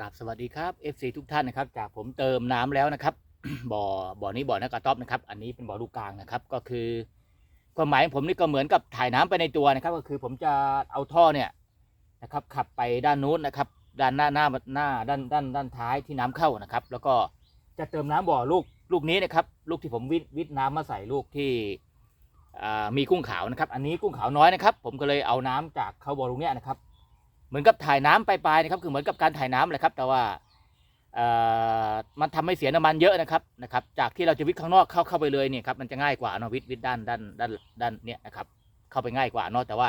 กับสวัสดีครับ FC ทุกท่านนะครับจากผมเติมน้ำแล้วนะครับ บ่อบ่อนี้บ่อนักกระต๊อบนะครับ อันนี้เป็นบ่อลูกกลางนะครับ ก็คือความหมายของผมนี่ก็เหมือนกับถ่ายน้ำไปในตัวนะครับ ก็คือผมจะเอาท่อเนี่ยนะครับ ขับไปด้านนู้นนะครับ ด้านหน้าหน้าหน้าด้านด้านด้านท้ายที่น้ำเข้านะครับ แล้วก็จะเติมน้ำบ่อลูกลูกนี้นะครับ ลูกที่ผมวิทวิทน้ำมาใส่ลูกที่มีกุ้งขาวนะครับ อันนี้กุ้งขาวน้อยนะครับ ผมก็เลยเอาน้ำจากเข้าบ่อลูกเนี้ยนะครับ เหมือนกับถ่ายน้ำไปลายๆนะครับ คือเหมือนกับการถ่ายน้ำแหละครับ แต่ว่ามันทำให้เสียน้ำมันเยอะนะครับนะครับ จากที่เราจะวิทย์ข้างนอกเข้าเข้าไปเลยเนี่ยครับมันจะง่ายกว่าเนาะวิทย์วิทย์ด้านด้านด้านด้านเนี่ยนะครับเข้าไปง่ายกว่าเนาะแต่ว่า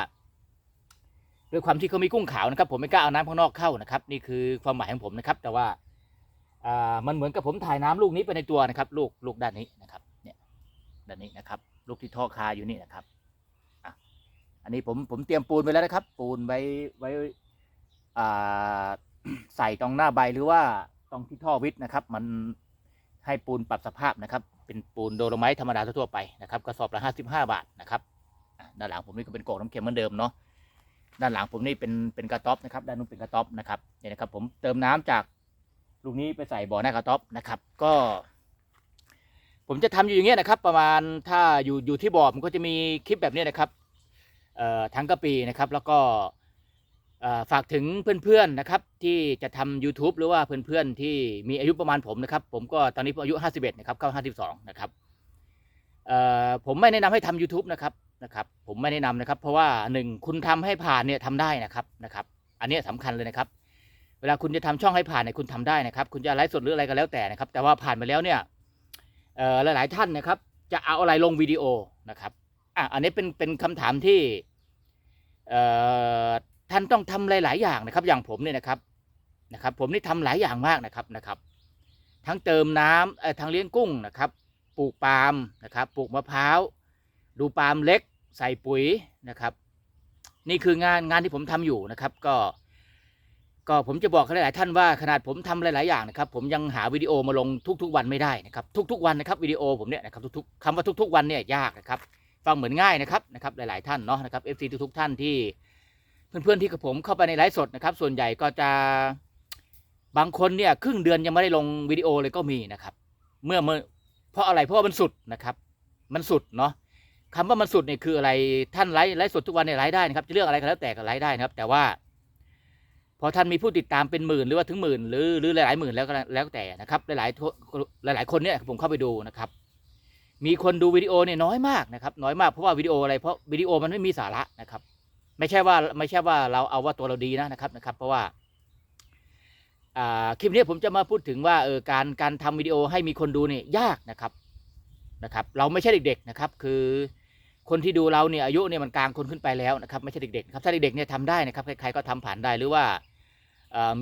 ด้วยความที่เขามีกุ้งขาวนะครับ ผมไม่กล้าเอาน้ำข้างนอกเข้านะครับ นี่คือความหมายของผมนะครับ แต่ว่ามันเหมือนกับผมถ่ายน้ำลูกนี้ไปในตัวนะครับ ลูกลูกด้านนี้นะครับ เนี่ยด้านนี้นะครับ ลูกที่ท่อคาอยู่นี่นะครับอะอันนี้ผมผมเตรียมปูนไว้แล้วนะครับ ปูนไว้ไว้ ใส่ตรงหน้าใบหรือว่าตรงที่ท่อวิทย์นะครับ มันให้ปูนปรับสภาพนะครับ เป็นปูนโดโลไมต์ธรรมดาทั่วไปนะครับกระสอบละห้าสิบห้าบาทนะครับด้านหลังผมนี่ก็เป็นโกกน้ำเค็มเหมือนเดิมเนาะด้านหลังผมนี่เป็นเป็นกระต๊อบนะครับด้านนู้นเป็นกระต๊อบนะครับเนี่ยนะครับ ผมเติมน้ำจากลูกนี้ไปใส่บ่อหน้ากระต๊อบนะครับ ก็ ผมจะทำอยู่อย่างเงี้ยนะครับ ประมาณถ้าอยู่อยู่ที่บ่อมันก็จะมีคลิปแบบนี้นะครับเอ่อทั้งกะปีนะครับ แล้วก็ ฝากถึงเพื่อนๆนะครับที่จะทำ YouTube หรือว่าเพื่อนๆที่มีอายุประมาณผมนะครับ ผมก็ตอนนี้อายุ 51 นะครับเข้า 52 นะครับผมไม่แนะนำให้ทำ YouTube นะครับนะครับ ผมไม่แนะนำนะครับ เพราะว่าหนึ่งคุณทำให้ผ่านเนี่ยทำได้นะครับนะครับ อันนี้สำคัญเลยนะครับ เวลาคุณจะทำช่องให้ผ่านเนี่ยคุณทำได้นะครับ คุณจะไลฟ์สดหรืออะไรก็แล้วแต่นะครับ แต่ว่าผ่านไปแล้วเนี่ยหลายๆท่านนะครับ จะเอาอะไรลงวิดีโอนะครับอะอันนี้เป็นเป็นคำถามที่ ท่านต้องทำหลาย ๆ อย่างนะครับ อย่างผมเนี่ยนะครับนะครับ ผมนี่ทำหลายอย่างมากนะครับนะครับ ทั้งเติมน้ำเอ่อทั้งเลี้ยงกุ้งนะครับ ปลูกปาล์มนะครับ ปลูกมะพร้าว ดูปาล์มเล็ก ใส่ปุ๋ยนะครับ นี่คืองานงานที่ผมทำอยู่นะครับ ก็ ก็ผมจะบอกหลาย ๆ ท่านว่าขนาดผมทำหลาย ๆ อย่างนะครับ ผมยังหาวิดีโอมาลงทุก ๆ วันไม่ได้นะครับ ทุก ๆ วันนะครับวิดีโอผมเนี่ยนะครับทุก ๆคำว่าทุก ๆ วันเนี่ยยากนะครับ ฟังเหมือนง่ายนะครับนะครับ หลาย ๆ ท่านเนาะนะครับ FC ทุก ๆ ท่านที่ เพื่อนๆที่กับผมเข้าไปในไลฟ์สดนะครับ ส่วนใหญ่ก็จะบางคนเนี่ยครึ่งเดือนยังไม่ได้ลงวิดีโอเลยก็มีนะครับ เมื่อเมื่อเพราะอะไรเพราะว่ามันสุดนะครับ มันสุดเนาะคำว่ามันสุดเนี่ยคืออะไรท่านไลฟ์ไลฟ์สดทุกวันเนี่ยไลฟ์ได้นะครับจะเรื่องอะไรก็แล้วแต่ก็ไลฟ์ได้นะครับ แต่ว่า พอท่านมีผู้ติดตามเป็นหมื่นหรือว่าถึงหมื่นหรือหรือหลายๆหมื่นแล้วก็แล้วแต่นะครับ หลายๆหลาย ๆ คนเนี่ยผมเข้าไปดูนะครับมีคนดูวิดีโอเนี่ยน้อยมากนะครับ น้อยมากเพราะว่าวิดีโออะไรเพราะวิดีโอมันไม่มีสาระนะครับ ไม่ใช่ว่าไม่ใช่ว่าเราเอาว่าตัวเราดีนะนะครับนะครับ เพราะว่าคลิปนี้ผมจะมาพูดถึงว่าเออการการทำวิดีโอให้มีคนดูเนี่ยยากนะครับนะครับ เราไม่ใช่เด็กๆนะครับ คือคนที่ดูเราเนี่ยอายุเนี่ยมันกลางคนขึ้นไปแล้วนะครับไม่ใช่เด็กๆครับถ้าเด็กๆเนี่ยทำได้นะครับใครๆก็ทำผ่านได้หรือว่า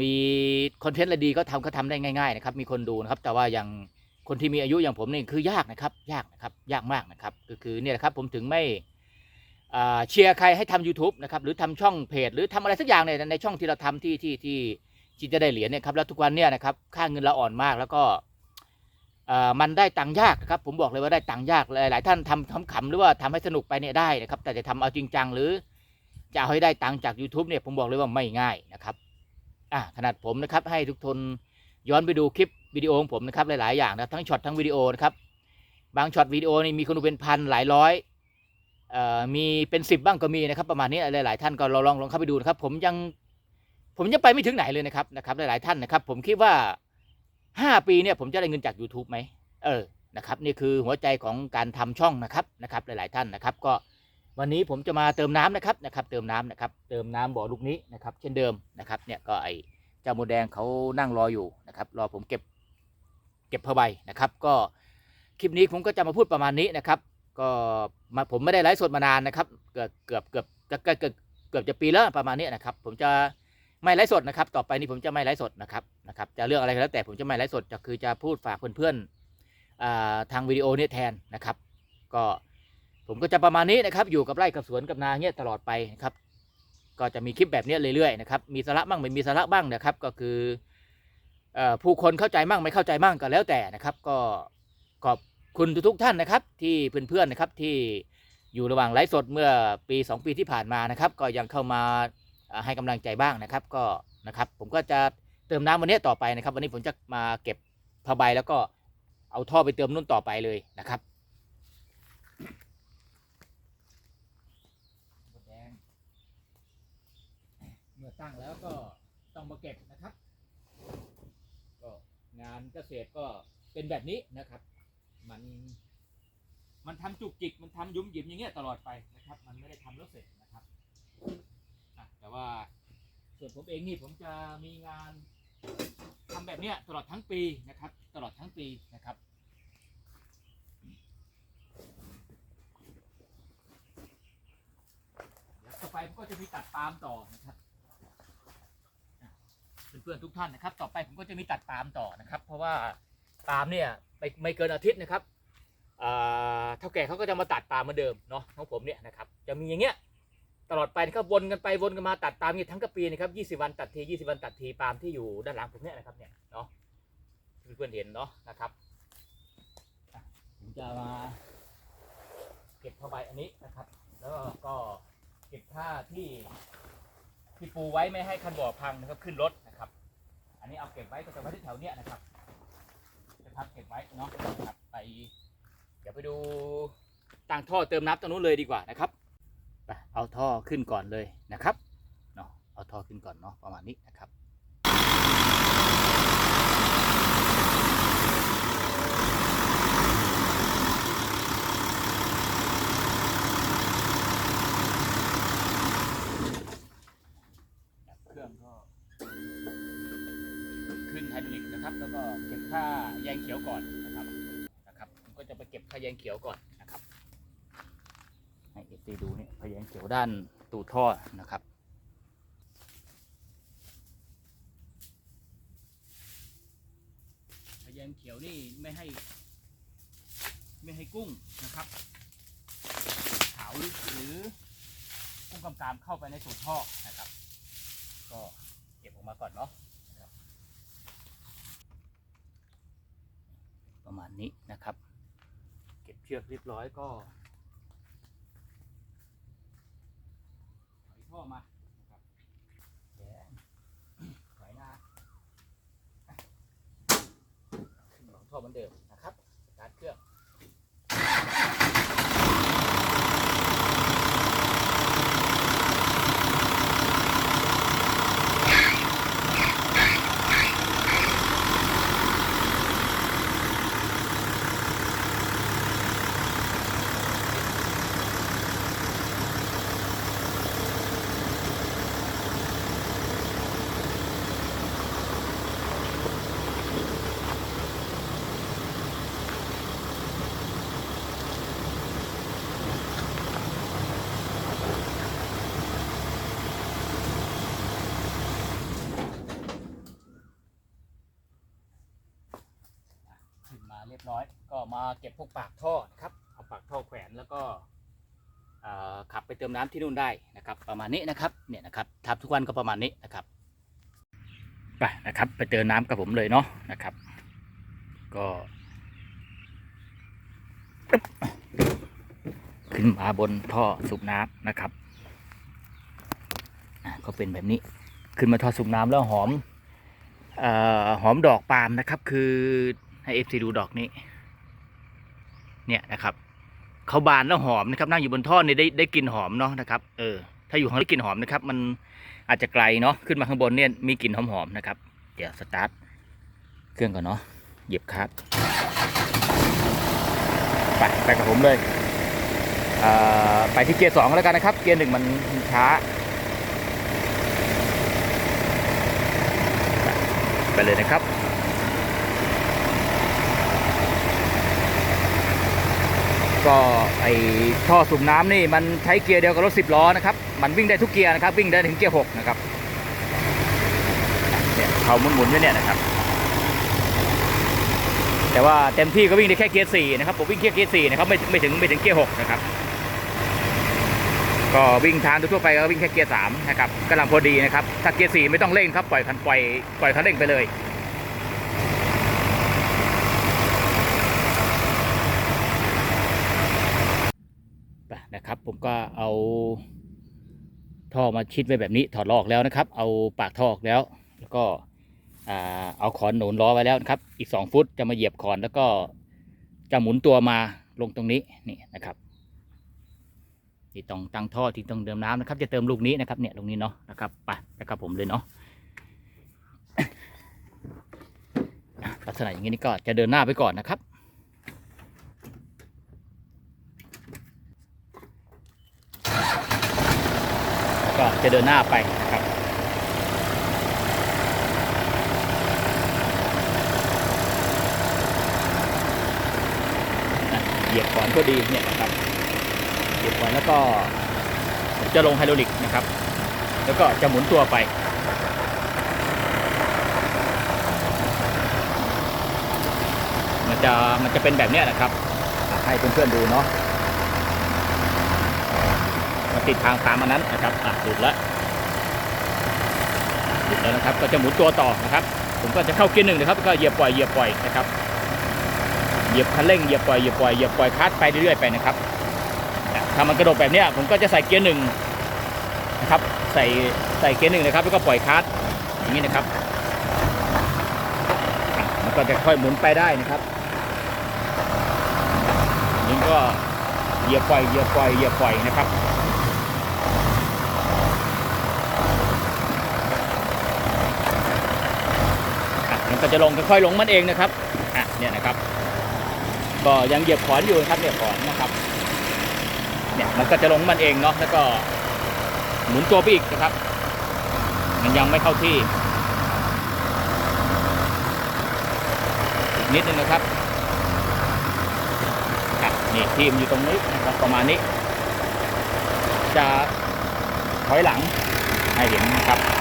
มีคอนเทนต์อะไรดีก็ทำก็ทำได้ง่ายๆนะครับมีคนดูนะครับ แต่ว่าอย่างคนที่มีอายุอย่างผมนี่คือยากนะครับ ยากนะครับยากมากนะครับ ก็คือเนี่ยครับผมถึงไม่ เชียร์ใครให้ทำ YouTube นะครับหรือทำช่องเพจหรือทำอะไรสักอย่างเนี่ยในช่องที่เราทำที่ที่ที่ที่จะได้เหรียญเนี่ยครับแล้วทุกวันเนี่ยนะครับค่าเงินเราอ่อนมากแล้วก็มันได้ตังค์ยากครับผมบอกเลยว่าได้ตังค์ยากหลาย ๆ ท่านทำขำๆหรือว่าทำให้สนุกไปเนี่ยได้นะครับแต่จะทำเอาจริงจังหรือจะเอาให้ได้ตังค์จาก YouTube เนี่ยผมบอกเลยว่าไม่ง่ายนะครับอ่าขนาดผมนะครับให้ทุกทนย้อนไปดูคลิปวิดีโอของผมนะครับหลาย ๆ อย่างนะทั้งช็อตทั้งวิดีโอนะครับบางช็อตวิดีโอนี่มีคนดูเป็นพันหลายร้อย มีเป็นสิบบ้างก็มีนะครับประมาณนี้หลายๆท่านก็ลองลองลองเข้าไปดูนะครับ ผมยังผมยังไปไม่ถึงไหนเลยนะครับนะครับหลายๆท่านนะครับ ผมคิดว่าห้าปีเนี่ยผมจะได้เงินจาก YouTube ไหมเออนะครับนี่คือหัวใจของการทำช่องนะครับนะครับหลายๆท่านนะครับ ก็วันนี้ผมจะมาเติมน้ำนะครับนะครับเติมน้ำนะครับ เติมน้ำบ่อลูกนี้นะครับ เช่นเดิมนะครับเนี่ยก็ไอเจ้าโมแดงเขานั่งรออยู่นะครับรอผมเก็บเก็บผ้าใบนะครับ ก็คลิปนี้ผมก็จะมาพูดประมาณนี้นะครับ ก็มาผมไม่ได้ไลฟ์สดมานานนะครับเกือบเกือบเกือบเกือบเกือบเกือบจะปีแล้วประมาณนี้นะครับ ผมจะไม่ไลฟ์สดนะครับ ต่อไปนี้ผมจะไม่ไลฟ์สดนะครับนะครับ จะเรื่องอะไรก็แล้วแต่ผมจะไม่ไลฟ์สดจะคือจะพูดฝากเพื่อนๆทางวิดีโอเนี่ยแทนนะครับ ก็ผมก็จะประมาณนี้นะครับอยู่กับไร่กับสวนกับนาเงี้ยตลอดไปนะครับ ก็จะมีคลิปแบบนี้เรื่อยๆนะครับมีสาระบ้างไม่มีสาระบ้างนะครับ ก็คือเอ่อผู้คนเข้าใจมั่งไม่เข้าใจมั่งก็แล้วแต่นะครับ ก็ขอบ คุณทุกท่านนะครับ ที่เพื่อนๆนะครับที่อยู่ระหว่างไลฟ์สดเมื่อปี 2 ปีที่ผ่านมานะครับ ก็ยังเข้ามาให้กำลังใจบ้างนะครับ ก็นะครับ ผมก็จะเติมน้ำวันนี้ต่อไปนะครับ วันนี้ผมจะมาเก็บผ้าใบแล้วก็เอาท่อไปเติมนุ่นต่อไปเลยนะครับเมื่อตั้งแล้วก็ต้องมาเก็บนะครับ ก็งานเกษตรก็เป็นแบบนี้นะครับ มัน มันทำจุกจิก มันทำยุ่มหยิมอย่างเงี้ยตลอดไปนะครับ มันไม่ได้ทำแล้วเสร็จนะครับอะแต่ว่าส่วนผมเองนี่ผมจะมีงานทำแบบเนี้ยตลอดทั้งปีนะครับ ตลอดทั้งปีนะครับเดี๋ยวต่อไปผมก็จะมีตัดปาล์มต่อนะครับอะเพื่อนๆทุกท่านนะครับ ต่อไปผมก็จะมีตัดปาล์มต่อนะครับ เพราะว่า ปาล์มเนี่ยไม่ไม่เกินอาทิตย์นะครับเท่าแก่เขาก็จะมาตัดปาล์มเหมือนเดิมเนาะของผมเนี่ยนะครับจะมีอย่างเงี้ยตลอดไปนะครับวนกันไปวนกันมาตัดปาล์มเนี่ยทั้งกระปีนะครับ20 วันตัดที 20 วันตัดทีปาล์มที่อยู่ด้านหลังผมเนี่ยนะครับเนี่ยเนาะเพื่อนๆเห็นเนาะนะครับผมจะมาเก็บผ้าใบอันนี้นะครับ แล้วก็เก็บผ้าที่ที่ปูไว้ไม่ให้คันบ่อพังนะครับขึ้นรถนะครับ อันนี้เอาเก็บไว้ก็จะไว้ที่แถวเนี้ยนะครับ พับเก็บไว้เนาะนะครับไป เดี๋ยวไปดูตั้งท่อเติมน้ำตรงนู้นเลยดีกว่านะครับไปเอาท่อขึ้นก่อนเลยนะครับเนาะเอาท่อขึ้นก่อนเนาะประมาณนี้นะครับ เครื่องก็ขึ้นไฮดรอลิกนะครับ แล้วก็เก็บค่าแยงเขียว ก่อนนะครับนะครับผมก็จะไปเก็บค่าแยงเขียวก่อนนะครับให้เอฟซีดูนี่พาแยงเขียวด้านตูดท่อนะครับพาแยงเขียวนี่ไม่ให้ ไม่ให้กุ้งนะครับขาวหรือกุ้งกำกามเข้าไปในตูท่อนะครับ ก็เก็บออกมาก่อนเนาะนะครับ ประมาณนี้นะครับ เก็บเชือกเรียบร้อยก็ถอยท่อมานะครับแย่ถอยหน้าขึ้นหลังท่อเหมือนเดิมนะครับสตาร์ทเครื่อง ขึ้นมาเรียบร้อย ก็มาเก็บพวกปากท่อนะครับเอาปากท่อแขวนแล้วก็ขับไปเติมน้ำที่นู่นได้นะครับ ประมาณนี้นะครับเนี่ยนะครับทำทุกวันก็ประมาณนี้นะครับไปนะครับ ไปเติมน้ำกับผมเลยเนาะนะครับ ก็ขึ้นมาบนท่อสูบน้ำนะครับก็เป็นแบบนี้ขึ้นมาท่อสูบน้ำแล้วหอมออหอมดอกปาล์มนะครับ คือ ให้เอฟซีดูดอกนี้ เนี่ยนะครับเขาบานแล้วหอมนะครับ นั่งอยู่บนท่อเนี่ยได้ได้กลิ่นหอมเนาะนะครับเออถ้าอยู่ข้างได้กลิ่นหอมนะครับ มันอาจจะไกลเนาะขึ้นมาข้างบนเนี่ยมีกลิ่นหอมๆนะครับ เดี๋ยวสตาร์ทเครื่องก่อนเนาะเหยียบคลัตช์ไปไปกับผมเลยเอ่อไปที่เกียร์สองแล้วกันนะครับ เกียร์หนึ่งมันช้า ไปเลยนะครับ ก็ไอท่อสูบน้ำนี่มันใช้เกียร์เดียวกับรถสิบล้อนะครับมันวิ่งได้ทุกเกียร์นะครับ วิ่งได้ถึงเกียร์หกนะครับเนี่ยเขาหมุนๆอยู่เนี่ยนะครับ แต่ว่าเต็มที่ก็วิ่งได้แค่เกียร์สี่นะครับผมวิ่งแค่เกียร์สี่นะครับไม่ไม่ถึงไม่ถึงเกียร์หกนะครับ ก็วิ่งทางทั่วไปก็วิ่งแค่เกียร์สามนะครับกำลังพอดีนะครับถ้าเกียร์สี่ไม่ต้องเร่งครับปล่อยคันปล่อยปล่อยคันเร่งไปเลย นะครับ ผมก็เอาท่อมาชิดไว้แบบนี้ถอดลอกแล้วนะครับ เอาปากท่อออกแล้ว แล้วก็เอาขอนหนุนล้อไว้แล้วนะครับ อีกสองฟุตจะมาเหยียบขอนแล้วก็จะหมุนตัวมาลงตรงนี้นี่นะครับที่ต้องตั้งท่อที่ต้องเติมน้ำนะครับ จะเติมลูกนี้นะครับเนี่ยตรงนี้เนาะนะครับไปนะครับผมเลยเนาะอะลักษณะอย่างนี้นี่ก็จะเดินหน้าไปก่อนนะครับ ก็ จะเดินหน้าไปนะครับอะเหยียบก่อนก็ดีเนี่ยนะครับเหยียบก่อนแล้วก็จะลงไฮดรอลิกนะครับ แล้วก็จะหมุนตัวไปมันจะมันจะเป็นแบบนี้นะครับ ให้เพื่อนๆดูเนาะ ติดทางตามมันนั้นนะครับอะหลุดแล้วหลุดแล้วนะครับ ก็จะหมุนตัวต่อนะครับ ผมก็จะเข้าเกียร์หนึ่งนะครับ ก็เหยียบปล่อยเหยียบปล่อยนะครับเหยียบคันเร่งเหยียบปล่อยเหยียบปล่อยเหยียบปล่อยคัดไปเรื่อยๆไปนะครับถ้ามันกระโดดแบบเนี้ยผมก็จะใส่เกียร์หนึ่งนะครับ ใส่ใส่เกียร์หนึ่งนะครับ แล้วก็ปล่อยคัดอย่างนี้นะครับ มันก็จะค่อยหมุนไปได้นะครับนี่ก็เหยียบปล่อยเหยียบปล่อยเหยียบปล่อยนะครับอะมัน ก็จะลงค่อยๆลงมันเองนะครับอะเนี่ยนะครับ ก็ยังเหยียบขอนอยู่นะครับเนี่ยขอนนะครับเนี่ยมันก็จะลงมันเองเนาะแล้วก็หมุนตัวไปอีกนะครับ มันยังไม่เข้าที่อนิดนึงนะครับอะนี่ทีมอยู่ตรงนี้นะครับประมาณนี้ จะถอยหลังให้เห็นนะครับ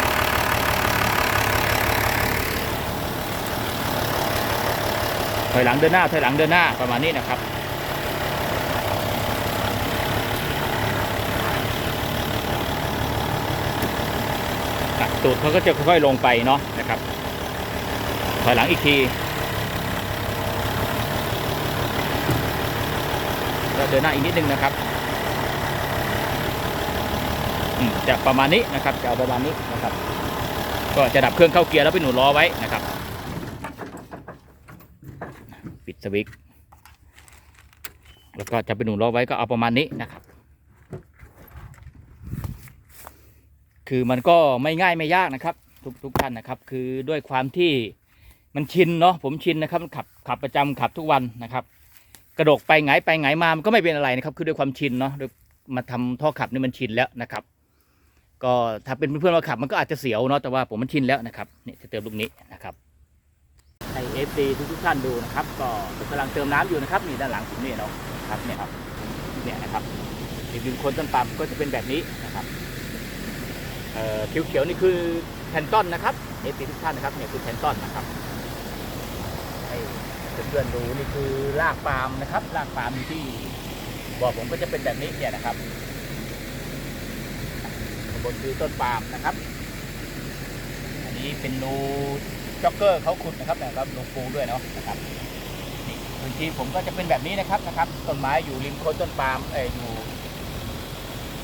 ถอยหลังเดินหน้าถอยหลังเดินหน้าประมาณนี้นะครับตูดเขาก็จะค่อยๆลงไปเนาะนะครับถอยหลังอีกทีเราเดินหน้าอีกนิดนึงนะครับจะประมาณนี้นะครับจะเอาประมาณนี้นะครับ ก็จะดับเครื่องเข้าเกียร์แล้วไปหนุนล้อไว้นะครับ ปิด สวิตช์แล้วก็จะไปหนุนล้อไว้ก็เอาประมาณนี้นะครับ คือมันก็ไม่ง่ายไม่ยากนะครับ ทุกทุกท่านนะครับ คือด้วยความที่มันชินเนาะผมชินนะครับขับขับประจำขับทุกวันนะครับ กระดกไปไงายไปไงายมามันก็ไม่เป็นอะไรนะครับ คือด้วยความชินเนาะมาทำท่อขับนี่มันชินแล้วนะครับ ก็ถ้าเป็นเพื่อนๆมาขับมันก็อาจจะเสียวเนาะแต่ว่าผมมันชินแล้วนะครับนี่จะเติมลูกนี้นะครับ เอฟซีทุกท่านดูนะครับก็กำลังเติมน้ำอยู่นะครับนี่ด้านหลังผมนี่เนาะครับเนี่ยครับเนี่ยนะครับอีกหนึ่งคนต้นปาล์มก็จะเป็นแบบนี้นะครับเอ่อเขียวๆนี่คือแพนต้นนะครับเอฟซีทุกท่านนะครับเนี่ยคือแพนต้นนะครับให้เพื่อนๆดูนี่คือรากปาล์มนะครับรากปาล์มที่บ่อผมก็จะเป็นแบบนี้เนี่ยนะครับข้างบนคือต้นปาล์มนะครับ อันนี้เป็นรู จ็อกเกอร์เขาขุดนะครับนะครับรูปูด้วยเนาะนะครับพื้นที่ผมก็จะเป็นแบบนี้นะครับนะครับต้นไม้อยู่ริมโคนต้นปาล์มเอออยู่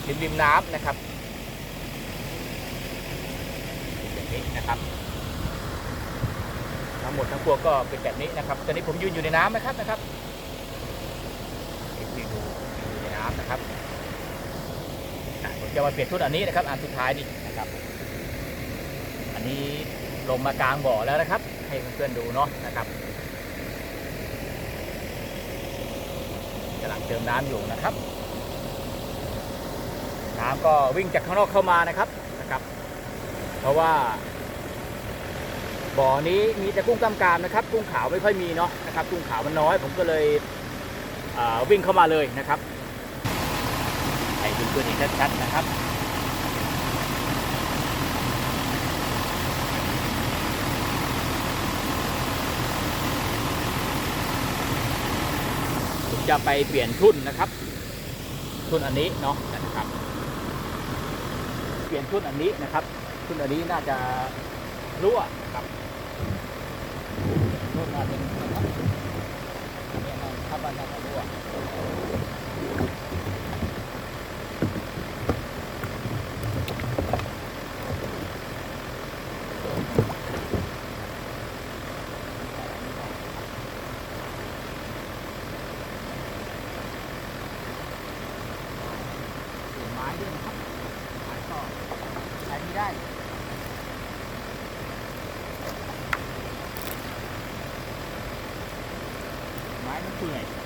ริมริมน้ำนะครับแบบนี้นะครับทั้งหมดทั้งปวงก็เป็นแบบนี้นะครับ ตอนนี้ผมยืนอยู่ในน้ำนะครับนะครับนี่ดูอยู่ในน้ำนะครับผมจะมาเปลี่ยนชุดอันนี้นะครับ อันสุดท้ายนี่นะครับ อันนี้ ลงมากลางบ่อแล้วนะครับ ให้เพื่อนๆดูเนาะนะครับกำลังเติมน้ำอยู่นะครับ น้ำก็วิ่งจากข้างนอกเข้ามานะครับนะครับ เพราะว่า บ่อนี้มีแต่กุ้งกล้ามกรามนะครับ กุ้งขาวไม่ค่อยมีเนาะนะครับ กุ้งขาวมันน้อย ผมก็เลยวิ่งเข้ามาเลยนะครับให้เพื่อนๆเห็นชัดๆนะครับ จะไปเปลี่ยนทุ่นนะครับ ทุ่นอันนี้เนาะนะครับ เปลี่ยนทุ่นอันนี้นะครับ ทุ่นอันนี้น่าจะรั่วนะครับรุ่นมาจะนนะครับเนี่ยนะครับบ้านนรั่ว Why the flesh?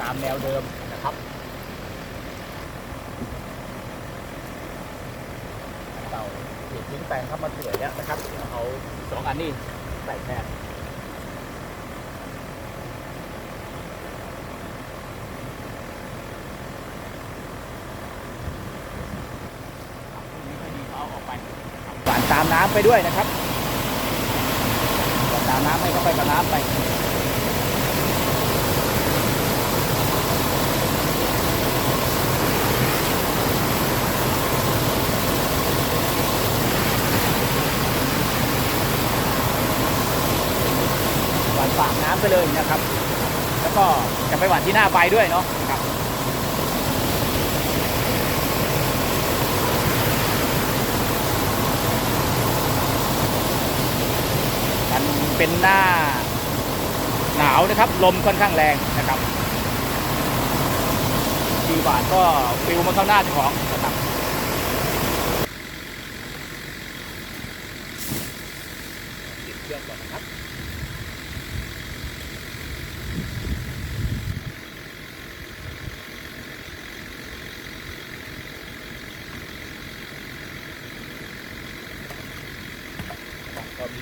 ตามแนวเดิมนะครับเราเด็ดทิ้งแปลงเข้ามาเถื่อยแล้วนะครับเอาสองอันนี้ใส่แทนเอาออกไปหวานตามน้ำไปด้วยนะครับหวานตามน้ำให้เข้าไปกับน้ำไป หวานปากน้ำ ไปเลยนะครับ แล้วก็จะไปหวานที่หน้าใบด้วยเนาะครับมันเป็นหน้าหนาวนะครับ ลมค่อนข้างแรงนะครับทีหวานก็ฟิวมาเข้าหน้าเจ้าของนะครับติดเครื่องก่อนนะครับ ก็มี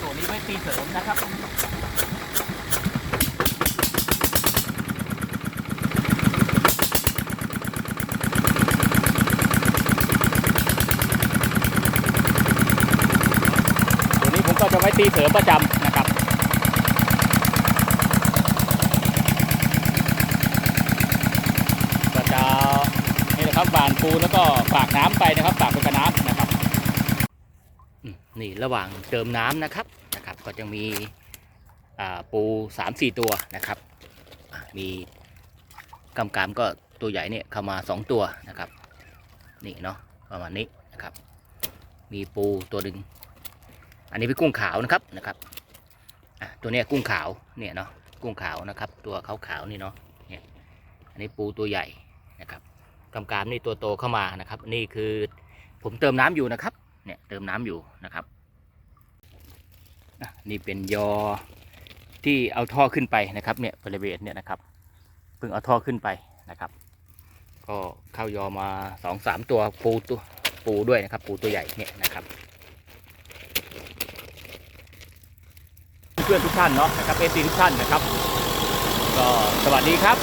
ตัวนี้ไว้ตีเสริมนะครับ ตัวนี้ผมก็ จะไว้ตีเสริมประจำนะครับก็จะนี่นะครับหวานปูแล้วก็ฝากน้ำไปนะครับฝากไปกับน้ำนะครับนี่ระหว่างเติมน้ำนะครับนะครับ ก็จะมีปูสามสี่ตัวนะครับ มีกำกามก็ตัวใหญ่เนี่ยเข้ามาสองตัวนะครับ นี่เนาะประมาณนี้นะครับ มีปูตัวหนึ่ง อันนี้เป็นกุ้งขาวนะครับนะครับตัวนี้กุ้งขาวเนี่ยเนาะกุ้งขาวนะครับ ตัวขาวขาวนี่เนาะเนี่ยอันนี้ปูตัวใหญ่นะครับกำกามนี่ตัวโตเข้ามานะครับ นี่คือผมเติมน้ำอยู่นะครับเนี่ยเติมน้ำอยู่นะครับนี่เป็นยอที่เอาท่อขึ้นไปนะครับเนี่ยบริเวณเนี่ยนะครับเพิ่งเอาท่อขึ้นไปนะครับ ก็เข้ายอมาสองสามตัวปูตัวปูด้วยนะครับ ปูตัวใหญ่เนี่ยนะครับ พื่อนทุกท่านเนาะนะครับเอซีทุกท่านนะครับ ก็สวัสดีครับ